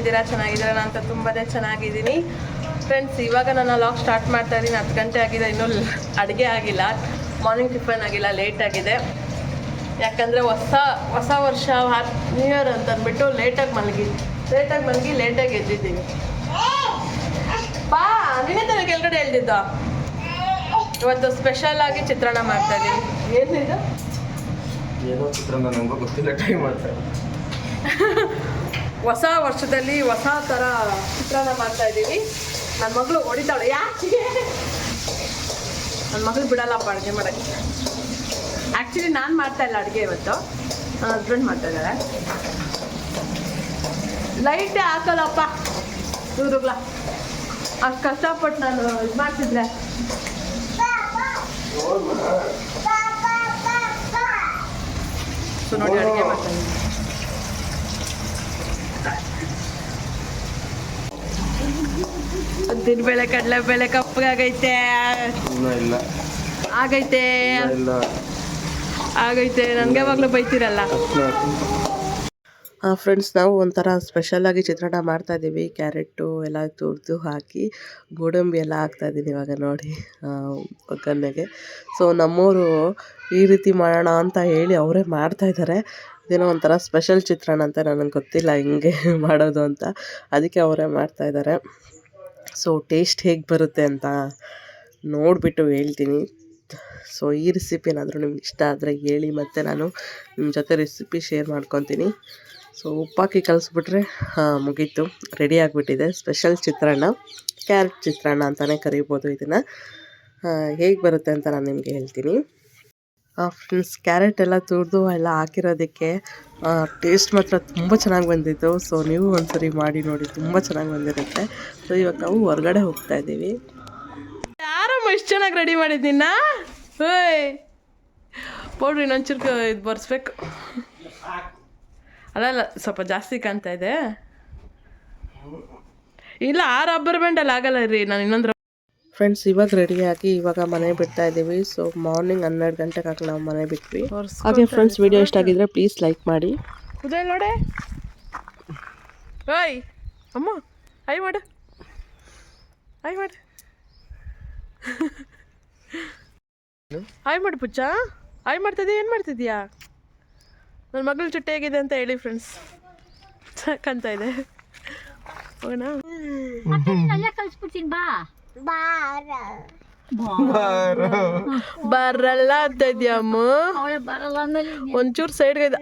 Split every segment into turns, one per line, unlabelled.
ಹೇಗಿದ್ದೀರಾ ಚೆನ್ನಾಗಿದ್ದೀರಾ ನಾನು ಅಂತ ತುಂಬಾ ಚೆನ್ನಾಗಿದ್ದೀನಿ. ಫ್ರೆಂಡ್ಸ್ ಇವಾಗ ನಾನು ಲಾಗ್ ಸ್ಟಾರ್ಟ್ ಮಾಡ್ತಾ ಇದ್ದೀನಿ. ಹತ್ತು ಗಂಟೆ ಆಗಿದೆ ಇನ್ನೂ ಅಡುಗೆ ಆಗಿಲ್ಲ. ಮಾರ್ನಿಂಗ್ ಟಿಫನ್ ಆಗಿಲ್ಲ ಲೇಟ್ ಆಗಿದೆ. ಯಾಕಂದರೆ ಹೊಸ ಹೊಸ ವರ್ಷ ನ್ಯೂ ಇಯರ್ ಅಂತ ಅಂದ್ಬಿಟ್ಟು ಲೇಟಾಗಿ ಮಲಗಿ ಲೇಟಾಗಿ ಮಲಗಿ ಲೇಟಾಗಿ ಎದ್ದಿದ್ದೀನಿ. ಬಾ ನಿನ್ನೆ ತಾನೇ ಕೆಳಗಡೆ ಹೇಳ್ದಿದ್ದ ಇವತ್ತು ಸ್ಪೆಷಲ್ ಆಗಿ ಚಿತ್ರಾನ್ನ ಮಾಡ್ತಾ ಇದ್ದೀನಿ. ಏನಿದು?
ಏನೋ ಚಿತ್ರಾನ್ನ ನಂಗೂ ಗೊತ್ತಿಲ್ಲ ಟ್ರೈ ಮಾಡ್ತಾರೆ
ಹೊಸ ವರ್ಷದಲ್ಲಿ ಹೊಸ ಥರ ಚಿತ್ರಾನ್ನ ಮಾಡ್ತಾ ಇದ್ದೀವಿ. ನನ್ನ ಮಗಳು ಹೊಡಿತಾಳೆ. ಯಾಕೆ? ನನ್ನ ಮಗಳು ಬಿಡಲ್ಲಪ್ಪ ಅಡುಗೆ ಮಾಡೋಕ್ಕೆ. ಆ್ಯಕ್ಚುಲಿ ನಾನು ಮಾಡ್ತಾ ಇಲ್ಲ ಅಡುಗೆ ಇವತ್ತು. ನನ್ನ ಹಸ್ಬೆಂಡ್ ಮಾಡ್ತಾ ಇದ್ದಾರೆ. ಲೈಟೇ ಹಾಕಲ್ಲಪ್ಪ. ಇವ್ರಿಗ್ಲ ಅಷ್ಟು ಕಷ್ಟಪಟ್ಟು ನಾನು ಇದು ಮಾಡ್ತಿದ್ರೆ. ಸೊ ನೋಡಿ ಅಡುಗೆ ಮಾಡ್ತಾ ಇದ್ದೀನಿ ಕಡಲೆ ಕಡಲೆಬೇಳೆ ಕಪ್ಪಗಾಗೈತೆ ಆಗೈತೆ. ಆಗೈತೆ. ನನಗೆ ಯಾವಾಗಲೂ ಬೈತೀರಲ್ಲ. ಫ್ರೆಂಡ್ಸ್ ನಾವು ಒಂಥರ ಸ್ಪೆಷಲಾಗಿ ಚಿತ್ರಾನ್ನ ಮಾಡ್ತಾ ಇದ್ದೀವಿ. ಕ್ಯಾರೆಟು ಎಲ್ಲ ತುರಿದು ಹಾಕಿ ಗೋಡಂಬಿ ಎಲ್ಲ ಹಾಕ್ತಾ ಇದ್ದೀನಿ ಇವಾಗ ನೋಡಿ ಆ, ಒಗ್ಗರಣೆಗೆ. ಸೊ ನಮ್ಮವರು ಈ ರೀತಿ ಮಾಡೋಣ ಅಂತ ಹೇಳಿ ಅವರೇ ಮಾಡ್ತಾ ಇದೇನೋ ಒಂಥರ ಸ್ಪೆಷಲ್ ಚಿತ್ರಾನ್ನ ಅಂತ ನನಗೆ ಗೊತ್ತಿಲ್ಲ ಹೆಂಗೆ ಮಾಡೋದು ಅಂತ. ಅದಕ್ಕೆ ಅವರೇ ಮಾಡ್ತಾ ಇದ್ದಾರೆ ಸೊ ಟೇಸ್ಟ್ ಹೇಗೆ ಬರುತ್ತೆ ಅಂತ ನೋಡಿಬಿಟ್ಟು ಹೇಳ್ತೀನಿ. ಸೊ ಈ ರೆಸಿಪಿ ಏನಾದರೂ ನಿಮ್ಗೆ ಇಷ್ಟ ಆದರೆ ಹೇಳಿ ಮತ್ತು ನಾನು ನಿಮ್ಮ ಜೊತೆ ರೆಸಿಪಿ ಶೇರ್ ಮಾಡ್ಕೊತೀನಿ. ಸೊ ಉಪ್ಪಾಕಿ ಕಲಿಸ್ಬಿಟ್ರೆ ಮುಗೀತು. ರೆಡಿ ಆಗಿಬಿಟ್ಟಿದೆ. ಸ್ಪೆಷಲ್ ಚಿತ್ರಾನ್ನ ಕ್ಯಾರೆಟ್ ಚಿತ್ರಾನ್ನ ಅಂತಲೇ ಕರಿಬೋದು ಇದನ್ನು. ಹೇಗೆ ಬರುತ್ತೆ ಅಂತ ನಾನು ನಿಮಗೆ ಹೇಳ್ತೀನಿ. ಫ್ರೆಂಡ್ಸ್ ಕ್ಯಾರೆಟ್ ಎಲ್ಲ ತುರಿದು ಎಲ್ಲ ಹಾಕಿರೋದಕ್ಕೆ ಟೇಸ್ಟ್ ಮಾತ್ರ ತುಂಬ ಚೆನ್ನಾಗಿ ಬಂದಿತ್ತು. ಸೊ ನೀವು ಒಂದ್ಸರಿ ಮಾಡಿ ನೋಡಿ, ತುಂಬ ಚೆನ್ನಾಗಿ ಬಂದಿರುತ್ತೆ. ಸೊ ಇವಾಗ ನಾವು ಹೊರಗಡೆ ಹೋಗ್ತಾ ಇದ್ದೀವಿ. ಯಾರಮ್ಮ ಇಷ್ಟು ಚೆನ್ನಾಗಿ ರೆಡಿ ಮಾಡಿದ್ದೀನ ಓಯ್ ಪೌಡ್ರಿ ಇನ್ನೊಂಚೂರು ಇದು ಬರ್ಸ್ಬೇಕು. ಅಲ್ಲ ಅಲ್ಲ, ಸ್ವಲ್ಪ ಜಾಸ್ತಿ ಕಾಣ್ತಾ ಇದೆ. ಇಲ್ಲ ಆ ರಬ್ಬರ್ ಬ್ಯಾಂಡಲ್ಲಿ ಆಗಲ್ಲ ರೀ, ನಾನು ಇನ್ನೊಂದು ಫ್ರೆಂಡ್ಸ್ ಇವಾಗ ರೆಡಿ ಆಗಿ ಇವಾಗ ಮನೆ ಬಿಡ್ತಾ ಇದ್ದೀವಿ. ಸೊ ಮಾರ್ನಿಂಗ್ ಹನ್ನೆರಡು ಗಂಟೆಗೆ ಹಾಕಿ ನಾವು ಮನೆ ಬಿಟ್ವಿ. ಹಾಗೆ ಫ್ರೆಂಡ್ಸ್ ವಿಡಿಯೋ ಇಷ್ಟ ಆಗಿದ್ರೆ ಪ್ಲೀಸ್ ಲೈಕ್ ಮಾಡಿ. ಕುದೇ ನೋಡೆ? ಓಯ್ ಅಮ್ಮ ಐ ಮಾಡು. ಐ ಮಾಡು. ಆಯ್ ಮಾಡು ಪುಚ್ಚ. ಆಯ್ ಮಾಡ್ತಿದ್ಯಾ ಏನು ಮಾಡ್ತಿದ್ಯಾ? ನನ್ನ ಮಗಳ ಚುಟ್ಟಿ ಹೇಗಿದೆ ಅಂತ ಹೇಳಿ ಫ್ರೆಂಡ್ಸ್ ಕಂತ ಇದೆ. ಹೋಗೋಣ?
ಕಳ್ಸ್ಬಿಡ್ತೀನಿ ಬಾ.
ಬರಲ್ಲ ಅಂತ ಇದೆಯಮ್ಮ
ಬರಲ್ಲ
ಒಂಚೂರು ಸೈಡ್ಗೆ ಇದೆ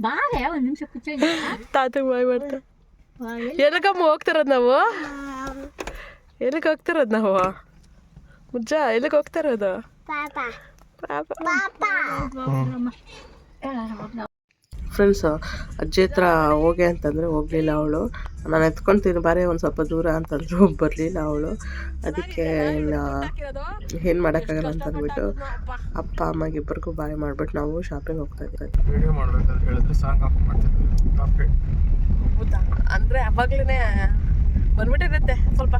ಬಾರೆ ಒಂದು ನಿಮಿಷ ಕುಚ್ಚ
ತಾತಗೆ ಬಾಯ್ ಮಾಡ್ತಾ ಎಲ್ಲಕಮ್ಮ ಹೋಗ್ತಿರೋದು ನಾವು? ಎಲ್ಲಿಗೆ ಹೋಗ್ತಿರೋದು ನಾವು? ಮುಜ್ಜ ಎಲ್ಲಿಗೆ ಹೋಗ್ತಿರೋದು? ಪಾಪ. ಫ್ರೆಂಡ್ಸ್ ಅಜ್ಜಿ ಹತ್ರ ಹೋಗೆ ಅಂತಂದರೆ ಹೋಗಲಿಲ್ಲ ಅವಳು. ನಾನು ಎತ್ಕೊಳ್ತೀನಿ ಬಾರಿ ಒಂದು ಸ್ವಲ್ಪ ದೂರ ಅಂತಂದ್ರು ಬರಲಿಲ್ಲ ಅವಳು. ಅದಕ್ಕೆ ಏನು ಮಾಡೋಕ್ಕಾಗಲ್ಲ ಅಂತ ಅಂದ್ಬಿಟ್ಟು ಅಪ್ಪ ಅಮ್ಮಗೆ ಇಬ್ಬರಿಗೂ ಬಾಯ್ ಮಾಡಿಬಿಟ್ಟು ನಾವು ಶಾಪಿಂಗ್ ಹೋಗ್ತಾ ಇದ್ದೀವಿ
ವಿಡಿಯೋ ಮಾಡ್ಬೇಕಂತ ಹೇಳಿದ್ರೆ ಸಾಂಗ್ ಆಫ್ ಮಾಡ್ತಿದ್ವಿ. ಕಾಫಿ
ಹೌದಾ? ಅಂದರೆ ಅವಾಗಲೇ ಬಂದ್ಬಿಟ್ಟಿರುತ್ತೆ ಸ್ವಲ್ಪ.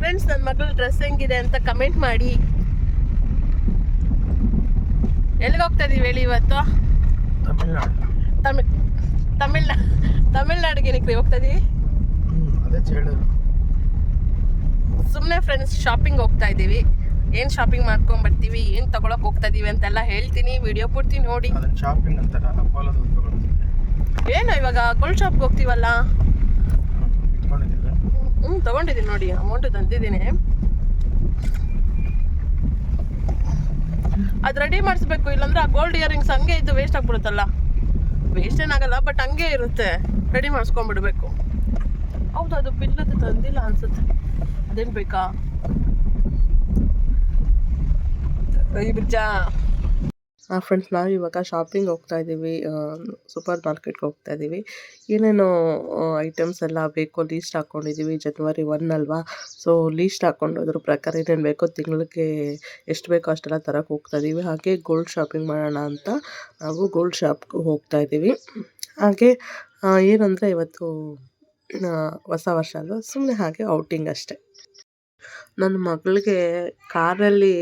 ಫ್ರೆಂಡ್ಸ್ ನನ್ನ ಮಗಳು ಡ್ರೆಸ್ ಹೆಂಗಿದೆ ಅಂತ ಕಮೆಂಟ್ ಮಾಡಿ. ಎಲ್ಲಿಗೆ ಹೋಗ್ತಾ ಇದ್ದೀವಿ ಹೇಳಿ ಇವತ್ತು?
ತಮಿಳ್ನಾಡು.
ತಮಿಳ್ ತಮಿಳ್ನಾ ತಮಿಳ್ನಾಡಿಗೆ ಏನಕ್ಕೆ ಹೋಗ್ತಾ
ಇದ್ದೀವಿ
ಸುಮ್ಮನೆ ಫ್ರೆಂಡ್ಸ್ ಶಾಪಿಂಗ್ ಹೋಗ್ತಾ ಇದ್ದೀವಿ ಏನು ಶಾಪಿಂಗ್ ಮಾಡ್ಕೊಂಡು ಬರ್ತೀವಿ ಏನು ತಗೊಳಕ್ ಹೋಗ್ತಾ ಇದೀವಿ ಅಂತೆಲ್ಲ ಹೇಳ್ತೀನಿ ವಿಡಿಯೋ ಪೂರ್ತಿ ನೋಡಿ.
ಶಾಪಿಂಗ್
ಏನು ಇವಾಗ ಗೋಲ್ಡ್ ಶಾಪ್ಗೆ ಹೋಗ್ತೀವಲ್ಲ? ಹ್ಞೂ ತಗೊಂಡಿದ್ದೀನಿ ನೋಡಿ ಅಮೌಂಟ್ ತಂದಿದ್ದೀನಿ. ಅದು ರೆಡಿ ಮಾಡಿಸ್ಬೇಕು, ಇಲ್ಲಾಂದ್ರೆ ಆ ಗೋಲ್ಡ್ ಇಯರಿಂಗ್ಸ್ ಹಂಗೆ ಇದ್ದು ವೇಸ್ಟ್ ಆಗ್ಬಿಡುತ್ತಲ್ಲ. ವೇಸ್ಟ್ ಏನಾಗಲ್ಲ ಬಟ್ ಹಂಗೆ ಇರುತ್ತೆ. ರೆಡಿ ಮಾಡಿಸ್ಕೊಂಡ್ಬಿಡ್ಬೇಕು. ಹೌದು, ಅದು ಬಿಲ್ಲದು ತಂದಿಲ್ಲ ಅನ್ಸುತ್ತೆ. ಅದೇನು ಬೇಕಾ? ಈ ಫ್ರೆಂಡ್ಸ್ ನಾವು ಇವಾಗ ಶಾಪಿಂಗ್ ಹೋಗ್ತಾ ಇದ್ದೀವಿ ಸೂಪರ್ ಮಾರ್ಕೆಟ್ಗೆ ಹೋಗ್ತಾ ಇದ್ದೀವಿ. ಏನೇನು ಐಟಮ್ಸ್ ಎಲ್ಲ ಬೇಕೋ ಲೀಸ್ಟ್ ಹಾಕ್ಕೊಂಡಿದ್ದೀವಿ ಜನ್ವರಿ ಒನ್ ಅಲ್ವಾ? ಸೊ ಲೀಸ್ಟ್ ಹಾಕ್ಕೊಂಡು ಅದ್ರ ಪ್ರಕಾರ ಏನೇನು ಬೇಕೋ ತಿಂಗಳಿಗೆ ಎಷ್ಟು ಬೇಕೋ ಅಷ್ಟೆಲ್ಲ ತರಕ್ಕೆ ಹೋಗ್ತಾ ಇದ್ದೀವಿ. ಹಾಗೆ ಗೋಲ್ಡ್ ಶಾಪಿಂಗ್ ಮಾಡೋಣ ಅಂತ ನಾವು ಗೋಲ್ಡ್ ಶಾಪ್ಗೆ ಹೋಗ್ತಾ ಇದ್ದೀವಿ. ಹಾಗೆ ಏನಂದರೆ ಇವತ್ತು ಹೊಸ ವರ್ಷ ಅಲ್ವಾ? ಸುಮ್ಮನೆ ಹಾಗೆ ಔಟಿಂಗ್ ಅಷ್ಟೇ. ನನ್ನ ಮಗಳಿಗೆ ಕಾರಲ್ಲಿ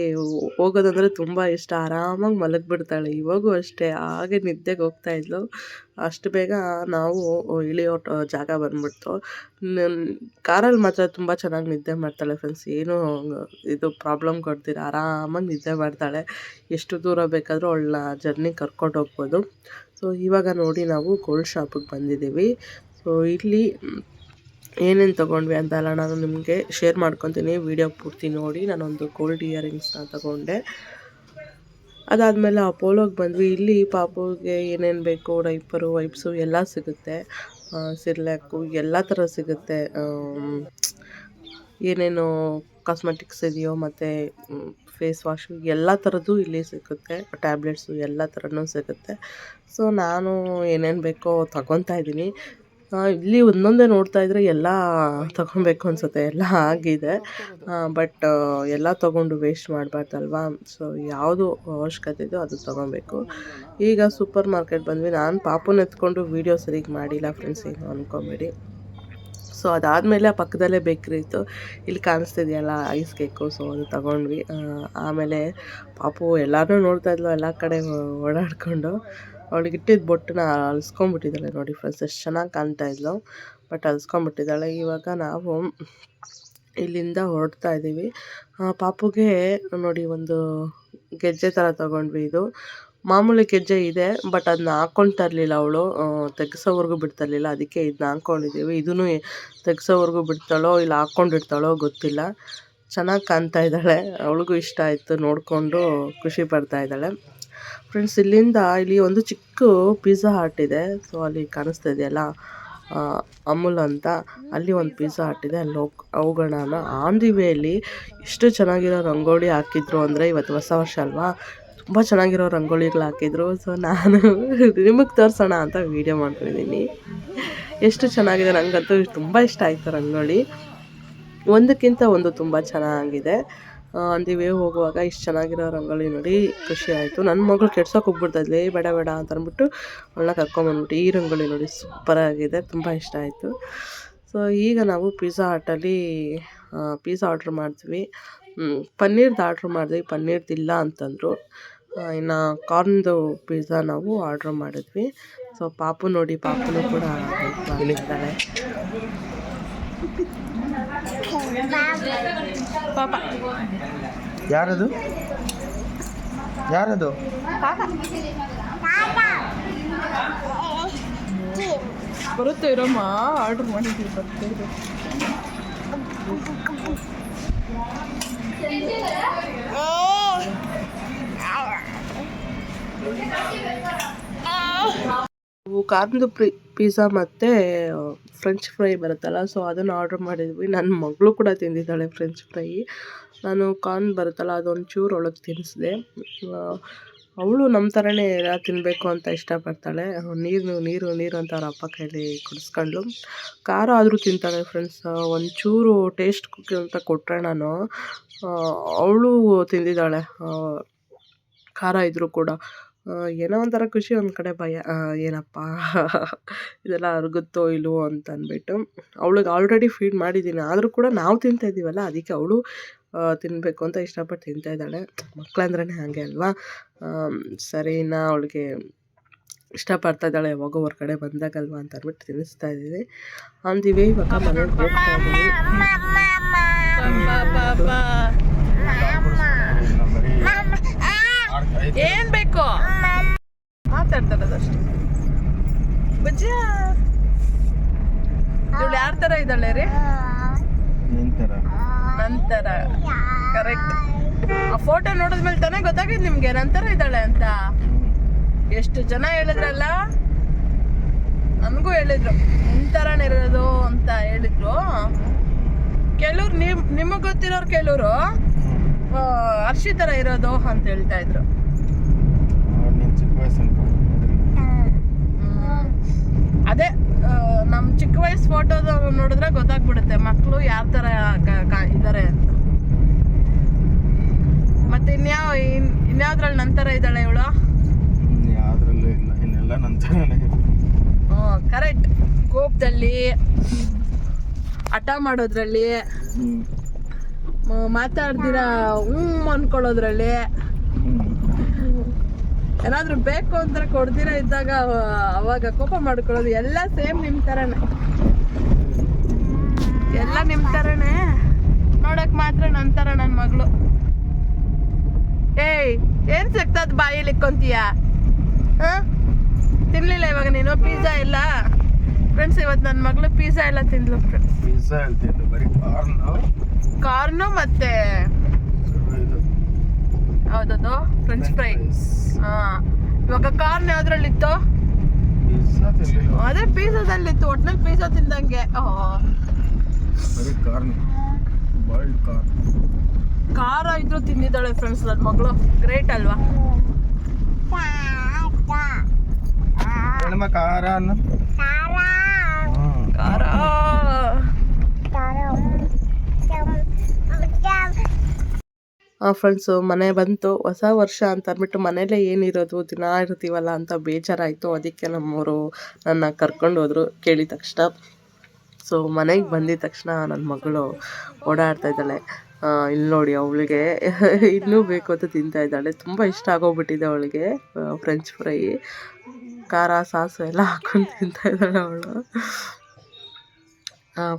ಹೋಗೋದಂದ್ರೆ ತುಂಬ ಇಷ್ಟ. ಆರಾಮಾಗಿ ಮಲಗಿಬಿಡ್ತಾಳೆ. ಇವಾಗೂ ಅಷ್ಟೇ. ಹಾಗೆ ನಿದ್ದೆಗೆ ಹೋಗ್ತಾ ಇದ್ಲು. ಅಷ್ಟು ಬೇಗ ನಾವು ಇಳಿಯೋ ಜಾಗ ಬಂದ್ಬಿಡ್ತು. ಕಾರಲ್ಲಿ ಮಾತ್ರ ತುಂಬ ಚೆನ್ನಾಗಿ ನಿದ್ದೆ ಮಾಡ್ತಾಳೆ ಫ್ರೆಂಡ್ಸ್ ಏನು ಇದು ಪ್ರಾಬ್ಲಮ್ ಕೊಡ್ತೀರ ಆರಾಮಾಗಿ ನಿದ್ದೆ ಮಾಡ್ತಾಳೆ. ಎಷ್ಟು ದೂರ ಬೇಕಾದರೂ ಅವಳನ್ನ ಜರ್ನಿ ಕರ್ಕೊಂಡು ಹೋಗ್ಬೋದು. ಸೊ ಇವಾಗ ನೋಡಿ ನಾವು ಗೋಲ್ಡ್ ಶಾಪಿಗೆ ಬಂದಿದ್ದೀವಿ. ಸೊ ಇಲ್ಲಿ ಏನೇನು ತೊಗೊಂಡ್ವಿ ಅಂತೆಲ್ಲ ನಾನು ನಿಮಗೆ ಶೇರ್ ಮಾಡ್ಕೊತೀನಿ. ವಿಡಿಯೋ ಪೂರ್ತಿ ನೋಡಿ. ನಾನೊಂದು ಗೋಲ್ಡ್ ಇಯರಿಂಗ್ಸ್ನ ತಗೊಂಡೆ. ಅದಾದಮೇಲೆ ಅಪೋಲೋಗೆ ಬಂದ್ವಿ. ಇಲ್ಲಿ ಪಾಪುಗೆ ಏನೇನು ಬೇಕು ಡೈಪರು ವೈಪ್ಸು ಎಲ್ಲ ಸಿಗುತ್ತೆ. ಸಿರ್ಲ್ಯಾಕು ಎಲ್ಲ ಥರ ಸಿಗುತ್ತೆ. ಏನೇನು ಕಾಸ್ಮೆಟಿಕ್ಸ್ ಇದೆಯೋ ಮತ್ತು ಫೇಸ್ ವಾಶು ಎಲ್ಲ ಥರದ್ದು ಇಲ್ಲಿ ಸಿಗುತ್ತೆ. ಟ್ಯಾಬ್ಲೆಟ್ಸು ಎಲ್ಲ ಥರನೂ ಸಿಗುತ್ತೆ. ಸೊ ನಾನು ಏನೇನು ಬೇಕೋ ತಗೊತಾ ಇದ್ದೀನಿ. ಇಲ್ಲಿ ಒಂದೊಂದೇ ನೋಡ್ತಾ ಇದ್ರೆ ಎಲ್ಲ ತಗೊಬೇಕು ಅನಿಸುತ್ತೆ ಎಲ್ಲ ಆಗಿದೆ. ಬಟ್ ಎಲ್ಲ ತಗೊಂಡು ವೇಸ್ಟ್ ಮಾಡಬಾರ್ದಲ್ವಾ? ಸೊ ಯಾವುದು ಅವಶ್ಯಕತೆ ಇದೆಯೋ ಅದು ತಗೊಳ್ಬೇಕು ಈಗ ಸೂಪರ್ ಮಾರ್ಕೆಟ್ ಬಂದ್ವಿ. ನಾನು ಪಾಪುನ ಎತ್ಕೊಂಡು ವೀಡಿಯೋ ಸರಿಗೆ ಮಾಡಿಲ್ಲ ಫ್ರೆಂಡ್ಸ್ ಏನು ಅಂದ್ಕೊಂಬೇಡಿ ಸೊ ಅದಾದಮೇಲೆ ಪಕ್ಕದಲ್ಲೇ ಬೇಕ್ರಿ ಇತ್ತು. ಇಲ್ಲಿ ಕಾಣಿಸ್ತಿದೆಯಲ್ಲ ಐಸ್ ಕೇಕು ಸೊ ಅದು ತಗೊಂಡ್ವಿ. ಆಮೇಲೆ ಪಾಪು ಎಲ್ಲರೂ ನೋಡ್ತಾ ಇದ್ಲು ಎಲ್ಲ ಕಡೆ ಓಡಾಡ್ಕೊಂಡು. ಅವಳಿಗೆ ಇಟ್ಟಿದ್ದ ಬೊಟ್ಟನ್ನ ಅಲ್ಸ್ಕೊಂಡ್ಬಿಟ್ಟಿದ್ದಾಳೆ ನೋಡಿ ಫ್ರೆಂಡ್ಸ್ ಎಷ್ಟು ಚೆನ್ನಾಗಿ ಕಾಣ್ತಾ ಇದ್ಲು. ಬಟ್ ಅಲ್ಸ್ಕೊಂಬಿಟ್ಟಿದ್ದಾಳೆ ಇವಾಗ ನಾವು ಇಲ್ಲಿಂದ ಹೊರಡ್ತಾ ಇದ್ದೀವಿ ಪಾಪುಗೆ ನೋಡಿ ಒಂದು ಗೆಜ್ಜೆ ಥರ ತಗೊಂಡ್ವಿ ಇದು. ಮಾಮೂಲಿ ಗೆಜ್ಜೆ ಇದೆ ಬಟ್ ಅದನ್ನ ಹಾಕ್ಕೊಳ್ತಾ ಇರಲಿಲ್ಲ ಅವಳು. ತೆಗ್ಸೋವರೆಗೂ ಬಿಡ್ತಾ ಇರಲಿಲ್ಲ ಅದಕ್ಕೆ ಇದನ್ನ ಹಾಕ್ಕೊಂಡಿದ್ದೀವಿ ಇದನ್ನು ತೆಗ್ಸೋವರೆಗೂ ಬಿಡ್ತಾಳೋ ಇಲ್ಲ ಹಾಕ್ಕೊಂಡಿರ್ತಾಳೋ ಗೊತ್ತಿಲ್ಲ. ಚೆನ್ನಾಗಿ ಕಾಣ್ತಾ ಇದ್ದಾಳೆ. ಅವಳಿಗೂ ಇಷ್ಟ ಆಯಿತು ನೋಡಿಕೊಂಡು ಖುಷಿ ಪಡ್ತಾ ಇದ್ದಾಳೆ. ಫ್ರೆಂಡ್ಸ್ ಇಲ್ಲಿಂದ ಇಲ್ಲಿ ಒಂದು ಚಿಕ್ಕ ಪಿಜ್ಜಾ ಹಾಟ್ ಇದೆ. ಸೊ ಅಲ್ಲಿ ಕಾಣಿಸ್ತಾ ಇದೆಯಲ್ಲ ಅಮುಲ್ ಅಂತ. ಅಲ್ಲಿ ಒಂದು ಪಿಜ್ಜಾ ಹಟ್ ಇದೆ. ಅಲ್ಲಿ ಹೋಗಿ, ಹೋಗೋಣ ಆನ್ ದಿ ವೇಲಿ ಎಷ್ಟು ಚೆನ್ನಾಗಿರೋ ರಂಗೋಲಿ ಹಾಕಿದ್ರು ಅಂದರೆ ಇವತ್ತು ಹೊಸ ವರ್ಷ ಅಲ್ವಾ? ತುಂಬ ಚೆನ್ನಾಗಿರೋ ರಂಗೋಲಿಗಳು ಹಾಕಿದ್ರು. ಸೊ ನಾನು ನಿಮಗೆ ತೋರಿಸೋಣ ಅಂತ ವೀಡಿಯೋ ಮಾಡ್ಕೊಂಡಿದ್ದೀನಿ. ಎಷ್ಟು ಚೆನ್ನಾಗಿದೆ ನನಗಂತೂ ತುಂಬ ಇಷ್ಟ ಆಯಿತು ರಂಗೋಲಿ. ಒಂದಕ್ಕಿಂತ ಒಂದು ತುಂಬ ಚೆನ್ನಾಗಿದೆ. ಅಂದಿವೇ. ಹೋಗುವಾಗ ಇಷ್ಟು ಚೆನ್ನಾಗಿರೋ ರಂಗೋಲಿ ನೋಡಿ ಖುಷಿ ಆಯಿತು. ನನ್ನ ಮಗಳು ಕೆಡ್ಸೋಕೆ ಏ, ಬೇಡ ಬೇಡ ಅಂತ ಅಂದ್ಬಿಟ್ಟು ಅವಳನ್ನ ಕರ್ಕೊಂಬಂದ್ಬಿಟ್ಟು ಈ ರಂಗೋಲಿ ನೋಡಿ ಸೂಪರಾಗಿದೆ ತುಂಬ ಇಷ್ಟ ಆಯಿತು. ಸೊ ಈಗ ನಾವು ಪಿಝಾ ಹಟ್ಟಲ್ಲಿ ಪಿಝಾ ಆರ್ಡ್ರ್ ಮಾಡ್ತೀವಿ. ಪನ್ನೀರ್ದು ಆರ್ಡ್ರ್ ಮಾಡಿದ್ವಿ ಪನ್ನೀರ್ದಿಲ್ಲ ಅಂತಂದರು. ಇನ್ನು ಕಾರ್ನ್ದು ಪಿಝಾ ನಾವು ಆರ್ಡ್ರ್ ಮಾಡಿದ್ವಿ. ಸೊ ಪಾಪು ನೋಡಿ, ಪಾಪುನು ಕೂಡ ಮಾಡ್ತಿದ್ದಾಳೆ ಪಾಪ.
ಯಾರದು? ಯಾರದು?
ಬರುತ್ತೆ ಇರಮ್ಮ ಆರ್ಡರ್ ಮಾಡಿದ್ವಿ ಬರುತ್ತೆ ನಾವು ಕಾರ್ನ್ದು ಪಿಜ್ಜಾ ಮತ್ತು ಫ್ರೆಂಚ್ ಫ್ರೈ ಬರುತ್ತಲ್ಲ ಸೊ ಅದನ್ನು ಆರ್ಡ್ರ್ ಮಾಡಿದ್ವಿ. ನನ್ನ ಮಗಳು ಕೂಡ ತಿಂದಿದ್ದಾಳೆ ಫ್ರೆಂಚ್ ಫ್ರೈ ನಾನು ಕಾರ್ನ್ ಬರುತ್ತಲ್ಲ ಅದೊಂದು ಚೂರು ಒಳಗೆ ತಿನ್ನಿಸಿದೆ ಅವಳು ನಮ್ಮ ಥರನೇ ಎಲ್ಲ ತಿನ್ನಬೇಕು ಅಂತ ಇಷ್ಟಪಡ್ತಾಳೆ. ನೀರು ನೀರು ನೀರು ಅಂತ ಅವ್ರ ಅಪ್ಪ ಕೈಲಿ ಕುಡಿಸ್ಕೊಂಡು. ಖಾರ ಆದರೂ ತಿಂತಾಳೆ ಫ್ರೆಂಡ್ಸ್ ಒಂಚೂರು ಟೇಸ್ಟ್ ಅಂತ ಕೊಟ್ಟರೆ ನಾನು ಅವಳು ತಿಂದಿದ್ದಾಳೆ. ಖಾರ ಇದ್ದರೂ ಕೂಡ. ಏನೋ ಒಂಥರ ಖುಷಿ ಒಂದು ಕಡೆ ಭಯ. ಏನಪ್ಪ? ಇದೆಲ್ಲ ಅರ್ಗುತ್ತೋ ಇಲ್ವೋ ಅಂತ ಅಂದ್ಬಿಟ್ಟು ಅವಳಿಗೆ ಆಲ್ರೆಡಿ ಫೀಡ್ ಮಾಡಿದ್ದೀನಿ ಆದರೂ ಕೂಡ ನಾವು ತಿಂತಾ ಇದ್ದೀವಲ್ಲ ಅದಕ್ಕೆ ಅವಳು ತಿನ್ನಬೇಕು ಅಂತ ಇಷ್ಟಪಟ್ಟು ತಿಂತಾ ಇದ್ದಾಳೆ. ಮಕ್ಕಳಂದ್ರೇ ಹಾಗೆ ಅಲ್ವಾ? ಸರಿನಾ ಸರಿ ಇನ್ನು ಅವಳಿಗೆ ಇಷ್ಟಪಡ್ತಾ ಇದ್ದಾಳೆ ಯಾವಾಗೋ ಹೊರಗಡೆ ಬಂದಾಗಲ್ವಾ ಅಂತ ಅಂದ್ಬಿಟ್ಟು ತಿನ್ನಿಸ್ತಾ ಇದ್ದೀನಿ ಅಂದಿವೆ ಇವಾಗ ಮನೆಗೆ ಹೋಗ್ತಾ ಇದ್ದೀನಿ ಏನ್ ಬೇಕು ಮಾತಾಡ್ತಾರದಷ್ಟು ಬಜ್ಜ? ಇವಳು ಯಾರ ತರ ಇದ್ದಾಳೆ ರೀ?
ನಂತರ
ನಂತರ ಕರೆಕ್ಟ್ ಆ ಫೋಟೋ ನೋಡಿದ್ಮೇಲೆ ತಾನೇ ಗೊತ್ತಾಗಿದೆ ನಿಮ್ಗೆ ನಂತರ ಇದ್ದಾಳೆ ಅಂತ. ಎಷ್ಟು ಜನ ಹೇಳಿದ್ರಲ್ಲ? ನನಗೂ ಹೇಳಿದ್ರು. ನಿಂತರನೇ ಇರೋದು ಅಂತ ಹೇಳಿದ್ರು. ಕೆಲವ್ರು ನಿಮ್ ನಿಮಗೆ ಗೊತ್ತಿರೋರು ಕೆಲವರು ಅರ್ಷಿ ತರ ಇರೋದು ಅಂತ ಹೇಳ್ತಾ ಇದ್ರು
ನಿನ್ ಚಿಕ್ಕ ವಯಸ್ಸು
ಅದೇ ನಮ್ಮ ಚಿಕ್ಕ ವಯಸ್ಸು ಫೋಟೋದ ನೋಡಿದ್ರೆ ಗೊತ್ತಾಗ್ಬಿಡುತ್ತೆ ಮಕ್ಕಳು ಯಾವ ಥರ ಇದ್ದಾರೆ ಅಂತ. ಮತ್ತೆ ಇನ್ಯಾವ ಇನ್ ಇನ್ಯಾವ್ದ್ರಲ್ಲಿ ನಂತರ ಇದ್ದಾಳೆ ಇವಳು?
ಯಾವ್ದ್ರಲ್ಲೂ ಇಲ್ಲ ಇನ್ನೆಲ್ಲ ನಂತರನೇ
ಕರೆಕ್ಟ್ ಕೋಪದಲ್ಲಿ ಹಠ ಮಾಡೋದ್ರಲ್ಲಿ
ಹ್ಮ್.
ಮ- ಮಾತಾಡ್ದಿರ ಹ್ಞೂ ಅನ್ಕೊಳ್ಳೋದ್ರಲ್ಲಿ. ಏನಾದ್ರೂ ಬೇಕು ಅಂತ ಕೊಡ್ದಿರ ಇದ್ದಾಗ ಅವ- ಅವಾಗ ಕೋಪ ಮಾಡ್ಕೊಳ್ಳೋದು. ಎಲ್ಲ ಸೇಮ್ ನಿಮ್ ತರನೇ. ಎಲ್ಲ ನಿಮ್ ತರನೇ. ನೋಡಕ್ ಮಾತ್ರ ನನ್ ತರ ನನ್ ಮಗಳು. ಏಯ್ ಏನ್ ಸಿಗ್ತದ ಬಾಯಿಲಿ ಇಕ್ಕೊಂತೀಯ ಹ? ತಿನ್ಲಿಲ್ಲ ಇವಾಗ ನೀನು? ಪಿಜ್ಜಾ ಇಲ್ಲ? ಫ್ರೆಂಡ್ಸ್ ಇವತ್ತು ನನ್ನ ಮಗಳು ಪಿಜ್ಜಾ ಎಲ್ಲ ತಿಂದ್ಲು ಫ್ರೆಂಡ್ಸ್
ಕಾರ್ನು
ಮತ್ತೆ ಹೌದದು? ಫ್ರೆಂಚ್ ಫ್ರೈ ಹಾ. ಇವಾಗ ಕಾರ್ನ್ ಯಾವ್ದ್ರಲ್ಲಿತ್ತು? ಅದೇ ಪಿಜ್ಜಾದಲ್ಲಿತ್ತು ಒಟ್ನಲ್ಲಿ ಪಿಝಾ ತಿಂದಂಗೆ. ಖಾರ ಇದ್ರು ತಿಂದಿದ್ದಾಳೆ ಫ್ರೆಂಡ್ಸ್ ನನ್ನ ಮಗಳು. ಗ್ರೇಟ್ ಅಲ್ವಾ?
ಆ ಖಾರ.
ಖಾರ? ಫ್ರೆಂಡ್ಸು ಮನೆ ಬಂತು. ಹೊಸ ವರ್ಷ ಅಂತ ಅಂದ್ಬಿಟ್ಟು ಮನೇಲೇ ಏನಿರೋದು, ದಿನ ಇರ್ತೀವಲ್ಲ ಅಂತ ಬೇಜಾರಾಯಿತು. ಅದಕ್ಕೆ ನಮ್ಮವರು ನನ್ನ ಕರ್ಕೊಂಡು ಹೋದರು ಕೇಳಿದ ತಕ್ಷಣ. ಸೊ ಮನೆಗೆ ಬಂದಿದ ತಕ್ಷಣ ನನ್ನ ಮಗಳು ಓಡಾಡ್ತಾ ಇದ್ದಾಳೆ. ಇಲ್ಲಿ ನೋಡಿ ಅವಳಿಗೆ ಇನ್ನೂ ಬೇಕು ಅಂತ ತಿಂತಾ ಇದ್ದಾಳೆ. ತುಂಬ ಇಷ್ಟ ಆಗೋಗ್ಬಿಟ್ಟಿದೆ ಅವಳಿಗೆ ಫ್ರೆಂಚ್ ಫ್ರೈ ಖಾರ, ಸಾಸು ಎಲ್ಲ ಹಾಕೊಂಡು ತಿಂತಾ ಇದ್ದಾಳೆ ಅವಳು.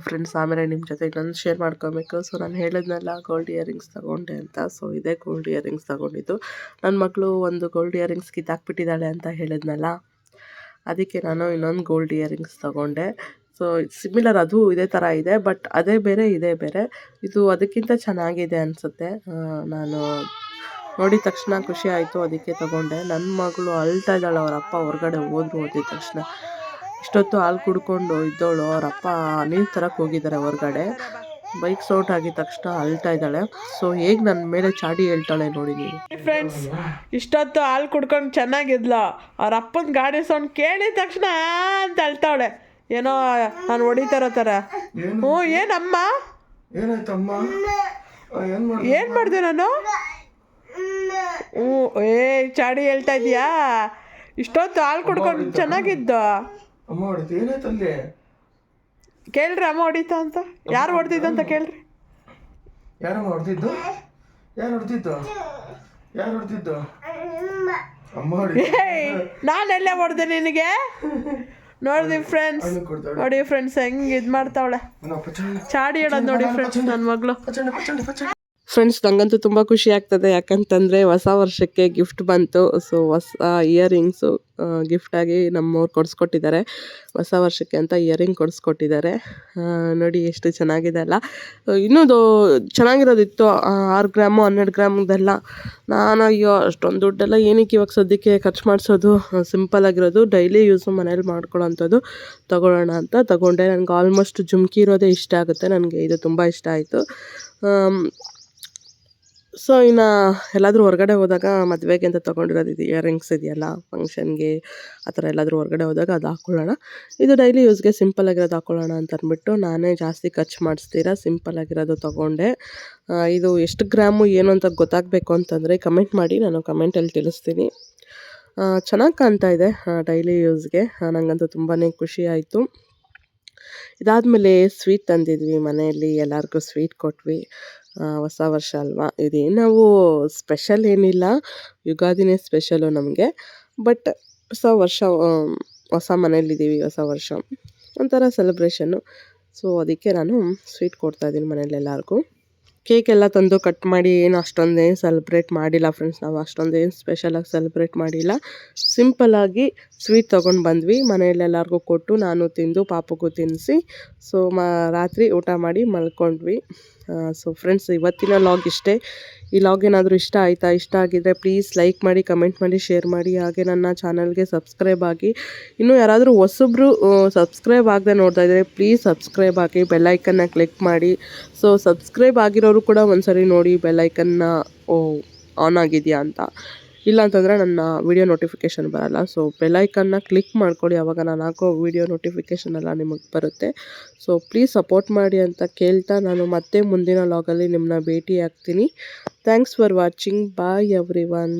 ಫ್ರೆಂಡ್ಸ್ ಆಮೇಲೆ ನಿಮ್ಮ ಜೊತೆ ಇನ್ನೊಂದು ಶೇರ್ ಮಾಡ್ಕೋಬೇಕು. ಸೊ ನಾನು ಹೇಳಿದ್ನಲ್ಲ ಗೋಲ್ಡ್ ಇಯರಿಂಗ್ಸ್ ತಗೊಂಡೆ ಅಂತ. ಸೊ ಇದೇ ಗೋಲ್ಡ್ ಇಯರಿಂಗ್ಸ್ ತಗೊಂಡಿದ್ದು. ನನ್ನ ಮಗಳು ಒಂದು ಗೋಲ್ಡ್ ಇಯರಿಂಗ್ಸ್ ಕಿತ್ತಾಕ್ಬಿಟ್ಟಿದ್ದಾಳೆ ಅಂತ ಹೇಳಿದ್ನಲ್ಲ. ಅದಕ್ಕೆ ನಾನು ಇನ್ನೊಂದು ಗೋಲ್ಡ್ ಇಯರಿಂಗ್ಸ್ ತಗೊಂಡೆ. ಸೊ ಸಿಮಿಲರ್ ಅದು ಇದೇ ಥರ ಇದೆ ಬಟ್ ಅದೇ ಬೇರೆ, ಇದೇ ಬೇರೆ. ಇದು ಅದಕ್ಕಿಂತ ಚೆನ್ನಾಗಿದೆ ಅನಿಸುತ್ತೆ. ನಾನು ನೋಡಿದ ತಕ್ಷಣ ಖುಷಿ ಆಯಿತು, ಅದಕ್ಕೆ ತಗೊಂಡೆ. ನನ್ನ ಮಗಳು ಅಳ್ತಾ ಇದ್ದಾಳೆ, ಅವರ ಅಪ್ಪ ಹೊರಗಡೆ ಹೋದ್ರು ಓದಿದ ತಕ್ಷಣ. ಇಷ್ಟೊತ್ತು ಹಾಲು ಕುಡ್ಕೊಂಡು ಇದ್ದವಳು ಅವ್ರ ಅಪ್ಪ ನೀರು ತರಕ್ಕೆ ಹೋಗಿದ್ದಾರೆ ಹೊರಗಡೆ. ಬೈಕ್ ಸೌಟ್ ಆಗಿದ ತಕ್ಷಣ ಅಳ್ತಾ ಇದ್ದಾಳೆ. ಸೊ ಹೇಗೆ ನನ್ನ ಮೇಲೆ ಚಾಡಿ ಹೇಳ್ತಾಳೆ ನೋಡಿ ನೀವು. ಫ್ರೆಂಡ್ಸ್ ಇಷ್ಟೊತ್ತು ಹಾಲು ಕುಡ್ಕೊಂಡು ಚೆನ್ನಾಗಿದ್ಲು. ಅವ್ರ ಅಪ್ಪನ ಗಾಡಿ ಸೌಂಡ್ ಕೇಳಿದ ತಕ್ಷಣ ಅಂತ ಅಳ್ತಾವಳೆ. ಏನೋ ನಾನು ಹೊಡಿತಾರೋ ಥರ ಹ್ಞೂ ಏನಮ್ಮ?
ಏನಾಯ್ತಮ್ಮ? ಆ, ಏನ್ ಮಾಡಿ
ಏನು ಮಾಡಿದೆ ನಾನು? ಹ್ಞೂ ಏ ಚಾಡಿ ಹೇಳ್ತಾ ಇದೀಯಾ? ಇಷ್ಟೊತ್ತು ಹಾಲು ಕುಡ್ಕೊಂಡು ಚೆನ್ನಾಗಿದ್ದು.
ಅಮ್ಮ ಹೊಡಿತು. ಏನಾಯ್ತು ಅಲ್ಲಿ?
ಕೇಳ್ರಿ ಅಮ್ಮ ಹೊಡಿತಾ ಅಂತ. ಯಾರು ಹೊಡೆದಿದ್ದು ಅಂತ ಕೇಳ್ರಿ.
ಯಾರಮ್ಮ ಹೊಡೆದಿದ್ದು? ಯಾರು ಹೊಡೆದಿದ್ದು? ಯಾರು ಹೊಡೆದಿದ್ದು? ಅಮ್ಮ ಹೊಡಿ
ಏಯ್ ನಾನೆಲ್ಲೇ ಹೊಡೆದೆ ನಿನಗೆ? ನೋಡಿದ್ವಿ ಫ್ರೆಂಡ್ಸ್ ನೋಡಿ ಫ್ರೆಂಡ್ಸ್ ಹೆಂಗ್ ಇದ್ ಮಾಡ್ತಾವಳೆ. ಚಾಡಿ ಹೇಳೋದು ನೋಡಿ ಫ್ರೆಂಡ್ಸ್ ನನ್ನ ಮಗಳು. ಫ್ರೆಂಡ್ಸ್ ನನಗಂತೂ ತುಂಬ ಖುಷಿ ಆಗ್ತದೆ. ಯಾಕಂತಂದರೆ ಹೊಸ ವರ್ಷಕ್ಕೆ ಗಿಫ್ಟ್ ಬಂತು. ಸೊ ಹೊಸ ಇಯರಿಂಗ್ಸು ಗಿಫ್ಟಾಗಿ ನಮ್ಮವ್ರು ಕೊಡಿಸ್ಕೊಟ್ಟಿದ್ದಾರೆ. ಹೊಸ ವರ್ಷಕ್ಕೆ ಅಂತ ಇಯರಿಂಗ್ ಕೊಡಿಸ್ಕೊಟ್ಟಿದ್ದಾರೆ. ನೋಡಿ ಎಷ್ಟು ಚೆನ್ನಾಗಿದೆ ಅಲ್ಲ. ಇನ್ನೂ ಚೆನ್ನಾಗಿರೋದಿತ್ತು ಆರು ಗ್ರಾಮು, ಹನ್ನೆರಡು ಗ್ರಾಮ್ದೆಲ್ಲ. ನಾನು ಅಯ್ಯೋ, ಅಷ್ಟೊಂದು ದುಡ್ಡೆಲ್ಲ ಏನಕ್ಕೆ ಇವಾಗ ಸದ್ಯಕ್ಕೆ ಖರ್ಚು ಮಾಡಿಸೋದು? ಸಿಂಪಲ್ ಆಗಿರೋದು ಡೈಲಿ ಯೂಸು ಮನೇಲಿ ಮಾಡ್ಕೊಳ್ಳೋಂಥದ್ದು. ತೊಗೊಳ್ಳೋಣ ಅಂತ ತೊಗೊಂಡೆ. ನನಗೆ ಆಲ್ಮೋಸ್ಟ್ ಜುಮ್ಕಿ ಇರೋದೇ ಇಷ್ಟ ಆಗುತ್ತೆ. ನನಗೆ ಇದು ತುಂಬ ಇಷ್ಟ ಆಯಿತು. ಸೊ ಇನ್ನು ಎಲ್ಲಾದರೂ ಹೊರಗಡೆ ಹೋದಾಗ ಮದುವೆಗೆ ಅಂತ ತೊಗೊಂಡಿರೋದು ಇದು ಇಯರಿಂಗ್ಸ್ ಇದೆಯಲ್ಲ ಫಂಕ್ಷನ್ಗೆ ಆ ಥರ ಎಲ್ಲಾದರೂ ಹೊರಗಡೆ ಹೋದಾಗ ಅದು ಹಾಕ್ಕೊಳ್ಳೋಣ ಇದು ಡೈಲಿ ಯೂಸ್ಗೆ ಸಿಂಪಲ್ ಆಗಿರೋದು ಹಾಕ್ಕೊಳ್ಳೋಣ ಅಂತ ಅಂದ್ಬಿಟ್ಟು ನಾನೇ ಜಾಸ್ತಿ ಖರ್ಚು ಮಾಡಿಸ್ತೀರಾ ಸಿಂಪಲ್ ಆಗಿರೋದು ತೊಗೊಂಡೆ. ಇದು ಎಷ್ಟು ಗ್ರಾಮು ಏನು ಅಂತ ಗೊತ್ತಾಗಬೇಕು ಅಂತಂದರೆ ಕಮೆಂಟ್ ಮಾಡಿ, ನಾನು ಕಮೆಂಟಲ್ಲಿ ತಿಳಿಸ್ತೀನಿ. ಚೆನ್ನಾಗಿ ಕಾಣ್ತಾ ಇದೆ ಡೈಲಿ ಯೂಸ್ಗೆ ನನಗಂತೂ ತುಂಬಾ ಖುಷಿ ಆಯಿತು. ಇದಾದಮೇಲೆ ಸ್ವೀಟ್ ತಂದಿದ್ವಿ ಮನೆಯಲ್ಲಿ, ಎಲ್ಲರಿಗೂ ಸ್ವೀಟ್ ಕೊಟ್ವಿ. ಹೊಸ ವರ್ಷ ಅಲ್ವಾ? ಇದೇನು ಸ್ಪೆಷಲ್ ಏನಿಲ್ಲ. ಯುಗಾದಿನೇ ಸ್ಪೆಷಲು ನಮಗೆ. ಬಟ್ ಹೊಸ ವರ್ಷ ಹೊಸ ಮನೇಲಿದ್ದೀವಿ ಹೊಸ ವರ್ಷ. ಒಂಥರ ಸೆಲೆಬ್ರೇಷನ್ನು ಸೊ ಅದಕ್ಕೆ ನಾನು ಸ್ವೀಟ್ ಕೊಡ್ತಾಯಿದ್ದೀನಿ ಮನೇಲಿ ಎಲ್ಲರಿಗೂ ಕೇಕ್ ಎಲ್ಲ ತಂದು ಕಟ್ ಮಾಡಿ ಏನು ಅಷ್ಟೊಂದೇನು ಸೆಲೆಬ್ರೇಟ್ ಮಾಡಿಲ್ಲ ಫ್ರೆಂಡ್ಸ್. ನಾವು ಅಷ್ಟೊಂದೇನು ಸ್ಪೆಷಲಾಗಿ ಸೆಲೆಬ್ರೇಟ್ ಮಾಡಿಲ್ಲ. ಸಿಂಪಲ್ಲಾಗಿ ಸ್ವೀಟ್ ತೊಗೊಂಡು ಬಂದ್ವಿ. ಮನೆಯಲ್ಲಿ ಎಲ್ಲರಿಗೂ ಕೊಟ್ಟು ನಾನು ತಿಂದು ಪಾಪಗೂ ತಿನ್ನಿಸಿ ಸೊ ಮ, ರಾತ್ರಿ ಊಟ ಮಾಡಿ ಮಲ್ಕೊಂಡ್ವಿ. ಸೊ ಫ್ರೆಂಡ್ಸ್ ಇವತ್ತಿನ ಲಾಗ್ ಇಷ್ಟೇ. ಈ ಲಾಗ್ ಏನಾದರೂ ಇಷ್ಟ ಆಯಿತಾ? ಇಷ್ಟ ಆಗಿದ್ದರೆ ಪ್ಲೀಸ್ ಲೈಕ್ ಮಾಡಿ ಕಮೆಂಟ್ ಮಾಡಿ ಶೇರ್ ಮಾಡಿ. ಹಾಗೆ ನನ್ನ ಚಾನಲ್ಗೆ ಸಬ್ಸ್ಕ್ರೈಬ್ ಆಗಿ. ಇನ್ನೂ ಯಾರಾದರೂ ಹೊಸಬ್ರು ಸಬ್ಸ್ಕ್ರೈಬ್ ಆಗದೆ ನೋಡ್ತಾ ಇದ್ದರೆ ಪ್ಲೀಸ್ ಸಬ್ಸ್ಕ್ರೈಬ್ ಆಗಿ ಬೆಲ್ಲೈಕನ್ನ ಕ್ಲಿಕ್ ಮಾಡಿ. ಸೊ ಸಬ್ಸ್ಕ್ರೈಬ್ ಆಗಿರೋರು ಕೂಡ ಒಂದ್ಸರಿ ನೋಡಿ ಬೆಲ್ಲೈಕನ್ನ ಆನ್ ಆಗಿದೆಯಾ ಅಂತ. ಇಲ್ಲ ಅಂತಂದರೆ ನನ್ನ ವಿಡಿಯೋ ನೋಟಿಫಿಕೇಷನ್ ಬರಲ್ಲ. ಸೊ ಬೆಲೈಕನ್ನ ಕ್ಲಿಕ್ ಮಾಡ್ಕೊಳ್ಳಿ. ಆವಾಗ ನಾನು ಹಾಕೋ ವಿಡಿಯೋ ನೋಟಿಫಿಕೇಷನ್ ಎಲ್ಲ ನಿಮಗೆ ಬರುತ್ತೆ. ಸೊ ಪ್ಲೀಸ್ ಸಪೋರ್ಟ್ ಮಾಡಿ ಅಂತ ಕೇಳ್ತಾ ನಾನು ಮತ್ತೆ ಮುಂದಿನ ಲಾಗಲ್ಲಿ ನಿಮ್ಮನ್ನ ಭೇಟಿ ಆಗ್ತೀನಿ thanks for watching bye everyone